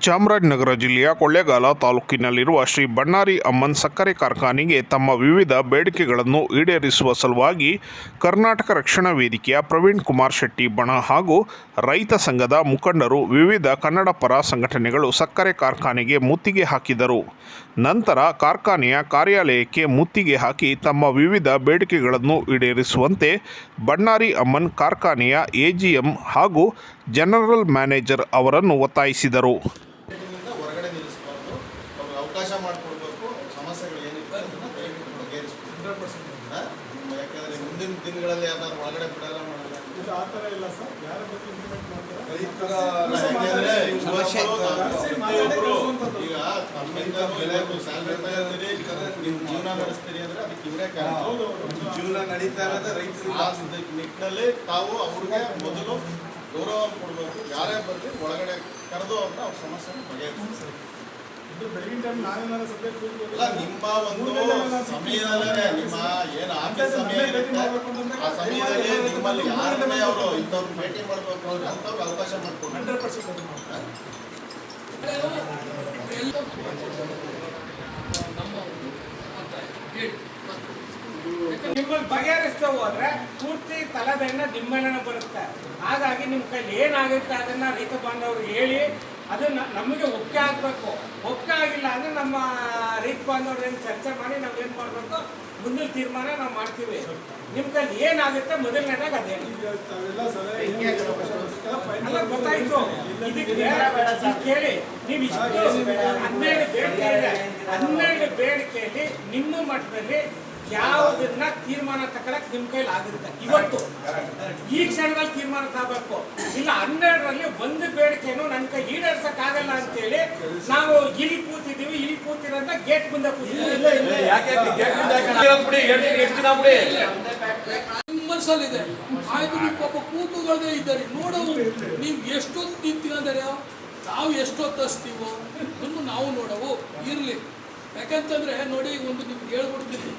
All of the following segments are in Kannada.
ಚಾಮರಾಜನಗರ ಜಿಲ್ಲೆಯ ಕೊಳ್ಳೇಗಾಲ ತಾಲೂಕಿನಲ್ಲಿರುವ ಶ್ರೀ ಬಣ್ಣಾರಿ ಅಮ್ಮನ್ ಸಕ್ಕರೆ ಕಾರ್ಖಾನೆಗೆ ತಮ್ಮ ವಿವಿಧ ಬೇಡಿಕೆಗಳನ್ನು ಈಡೇರಿಸುವ ಸಲುವಾಗಿ ಕರ್ನಾಟಕ ರಕ್ಷಣಾ ವೇದಿಕೆಯ ಪ್ರವೀಣ್ ಕುಮಾರ್ ಶೆಟ್ಟಿ ಬಣ ಹಾಗೂ ರೈತ ಸಂಘದ ಮುಖಂಡರು ವಿವಿಧ ಕನ್ನಡ ಪರ ಸಂಘಟನೆಗಳು ಸಕ್ಕರೆ ಕಾರ್ಖಾನೆಗೆ ಮುತ್ತಿಗೆ ಹಾಕಿದರು. ನಂತರ ಕಾರ್ಖಾನೆಯ ಕಾರ್ಯಾಲಯಕ್ಕೆ ಮುತ್ತಿಗೆ ಹಾಕಿ ತಮ್ಮ ವಿವಿಧ ಬೇಡಿಕೆಗಳನ್ನು ಈಡೇರಿಸುವಂತೆ ಬಣ್ಣಾರಿ ಅಮ್ಮನ್ ಕಾರ್ಖಾನೆಯ ಎಜಿಎಂ ಹಾಗೂ ಜನರಲ್ ಮ್ಯಾನೇಜರ್ ಅವರನ್ನು ಒತ್ತಾಯಿಸಿದರು ಇದರಿಂದ ಹೊರಗಡೆ ನಿಲ್ಲಿಸಬಾರ್ದು ಅವ್ರಿಗೆ ಅವಕಾಶ ಮಾಡಿಕೊಡ್ಬೇಕು ಸಮಸ್ಯೆಗಳು ಏನಿದೆ ಅದನ್ನು ದಯವಿಟ್ಟು ಬಗೆಹರಿಸ್ಬೇಕು ಯಾಕಂದರೆ ಯಾಕಂದ್ರೆ ಮುಂದಿನ ದಿನಗಳಲ್ಲಿ ಯಾವ್ದಾದ್ರು ಒಳಗಡೆ ಬಿಡಲ್ಲ ಮಾಡಲ್ಲ. ಇದು ಆ ಥರ ಇಲ್ಲ ಸರ್. ಯಾರ ಬಗ್ಗೆ ಇಂಪ್ಲಿಮೆಂಟ್ ಮಾಡ್ತಾರೆ? ಈಗ ತಮ್ಮಿಂದ ಬೆಲೆ ಸ್ಯಾಲ್ರಿ ತಗೊಳ್ತೀರಿ ನೀವು ಜೀವನ ನಡೆಸ್ತೀರಿ ಅಂದ್ರೆ ಅದಕ್ಕೆ ಇವರೇ ಕಾರಣ. ಜೀವನ ನಡೀತಾ ಇರೋದೇ ರೈತರು ಆ ನಿಟ್ಟಿನಲ್ಲಿ ತಾವು ಅವ್ರಿಗೆ ಮೊದಲು ಗೌರವ ಕೊಡಬೇಕು. ಯಾರೇ ಬರ್ಲಿ ಒಳಗಡೆ ಕರೆದು ಅಂತ ಅವ್ರ ಸಮಸ್ಯೆನ ಬಗೆಹರಿಸ್ಬೇಕು. ನಿಮ್ಮ ಒಂದು ಸಮಯದಲ್ಲೇ ನಿಮ್ಮ ಏನು ಆಫೀಸ್ ಸಮಯ ಇರುತ್ತೆ ಆ ಸಮಯದಲ್ಲಿ ನಿಮ್ಮಲ್ಲಿ ಯಾರನ್ನೇ ಅವರು ಇಂಥವ್ರು ಭೇಟಿ ಮಾಡಬೇಕು ಅಂದ್ರೆ ಅಂಥವ್ರಿಗೆ ಅವಕಾಶ ಮಾಡಿಕೊಡ್ಬೇಕು ಹಂಡ್ರೆಡ್ ಪರ್ಸೆಂಟ್ ನಿಮ್ಮಲ್ಲಿ ಬಗೆಹರಿಸ್ತಾ ಹೋದ್ರೆ ಪೂರ್ತಿ ತಲೆಬೇನ ನಿಮ್ಮೇಲೆ ಬರುತ್ತೆ. ಹಾಗಾಗಿ ನಿಮ್ಮ ಕೈಲಿ ಏನಾಗುತ್ತೆ ಅದನ್ನ ರೈತ ಬಾಂಧವರು ಹೇಳಿ ಅದು ನ- ನಮಗೆ ಒಪ್ಪಿಗೆ ಆಗಬೇಕು. ಒಪ್ಪಿಗೆ ಆಗಿಲ್ಲ ಅಂದ್ರೆ ನಮ್ಮ ರೈತ ಬಾಂಧವ್ರನ್ನ ಚರ್ಚೆ ಮಾಡಿ ನಾವು ಏನು ಮಾಡಬೇಕು? ಮುಂದಿನ ತೀರ್ಮಾನ ನಾವು ಮಾಡ್ತೀವಿ. ನಿಮ್ ಕೈಯಲ್ಲಿ ಏನಾಗುತ್ತೆ? ಮೊದಲನೇದಾಗ ಅಲ್ಲ, ಗೊತ್ತಾಯ್ತು. ಕೇಳಿ, ನೀವು ಇಷ್ಟು ಹನ್ನೆರಡು ಬೇಡಿಕೆ ಇದೆ ಹನ್ನೆರಡು ಬೇಡಿಕೆಯಲ್ಲಿ ನಿಮ್ಮ ಮಟ್ಟದಲ್ಲಿ ಯಾವುದನ್ನ ತೀರ್ಮಾನ ತಗೊಳಕ್ ನಿಮ್ ಕೈಲಿ ಆಗುತ್ತೆ. ಇವತ್ತು. ಈ ಕ್ಷಣದಲ್ಲಿ ತೀರ್ಮಾನ ತಗೋಬೇಕು. ಇಲ್ಲ, ಹನ್ನೆರಡರಲ್ಲಿ ಒಂದು ಬೇಡಿಕೆನು ನನ್ನ ಕೈ ಅಂತೇಳಿ ನಾವು ಇಲ್ಲಿ ಕೂತಿದ್ದೀವಿ ಇಲ್ಲಿ ಕೂತಿರೋ ಗೇಟ್ ಮುಂದೆ ಕೂತಿದ್ದೀವಿ. ಮನಸ್ಸಲ್ಲಿದೆ ಆಯ್ತು ನೀವು ಪಾಪ ಕೂತುಗಳದೇ ಇದ್ದಾರೆ. ನೋಡೋದು ನೀವು ಎಷ್ಟೊತ್ತು ನಿಂತ್ಕೊಂಡಾರೆ ನಾವು ಎಷ್ಟೊತ್ತು ಹಸ್ತೀವೋ ಅದನ್ನು ನಾವು ನೋಡವು? ಇರಲಿ. ಯಾಕಂತಂದ್ರೆ ನೋಡಿ ಒಂದು ನಿಮ್ಗೆ ಹೇಳ್ಬಿಡ್ತೀನಿ.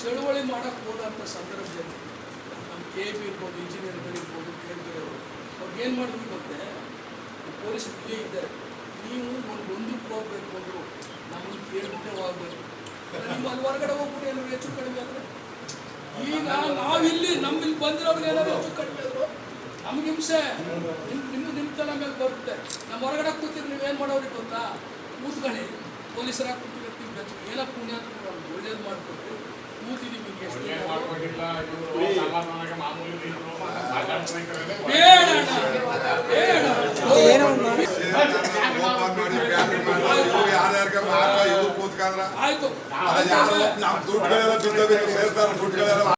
ಚಳುವಳಿ ಮಾಡಕ್ಕೆ ಹೋದಂಥ ಸಂದರ್ಭದಲ್ಲಿ ನಮ್ಮ ಕೆ ಬಿ ಇರ್ಬೋದು ಇಂಜಿನಿಯರ್ಗಳಿರ್ಬೋದು ಕೇಳ್ತಿರೋರು ಅವ್ರಿಗೆ ಏನು ಮಾಡಿದ್ರು ಗೊತ್ತೇ ಪೊಲೀಸ್ ಇಲ್ಲೇ ಇದ್ದಾರೆ. ನೀವು ಒಂದು ಒಂದಕ್ಕೆ ಹೋಗ್ಬೇಕು ಅಂದರು ನಮಗೆ ಕೇಳ್ಬಿಟ್ಟೆ ಹೋಗ್ಬೇಕು ನಿಮ್ಮ ಅಲ್ಲಿ ಹೊರಗಡೆ ಹೋಗ್ಬಿಟ್ಟು ಏನಾದ್ರು ಹೆಚ್ಚು ಕಡಿಮೆ ಆದರೆ ಈಗ ನಾವಿಲ್ಲಿ ನಮ್ಮಲ್ಲಿ ಬಂದಿರೋರ್ಗೆ ಏನಾದ್ರು ಹೆಚ್ಚು ಕಡಿಮೆ ಆದ್ರು ನಮ್ಗೆ ಹಿಂಸೆ ನಿಮ್ಮ ನಿಮ್ಮ ನಿಮ್ಮ ತಲೆ ಮೇಲೆ ಬರುತ್ತೆ ನಮ್ಮ ಹೊರಗಡೆ ಕೂತಿದ್ರೆ ನೀವೇನು ಮಾಡೋರಿ ಗೊತ್ತಾ ಕೂತ್ಕೊಳ್ಳಿ ಪೊಲೀಸರ ಕೂತಿರ್ತೀವಿ ಬೆಚ್ಚ ಏನೋ ಪುಣ್ಯ ಒಳ್ಳೇದು ಮಾಡ್ಕೊಟ್ಟು ಕೂತಿದ್ದೀವಿ? ಬೇಡ ಬೇಡ ಆಯ್ತು. ನಾವು ದುಡ್ಡುಗಳೆಲ್ಲ ಬಿದ್ದೋಗಿತ್ತು ಸೇರ್ತಾರ ದುಡ್ಡುಗಳೆಲ್ಲ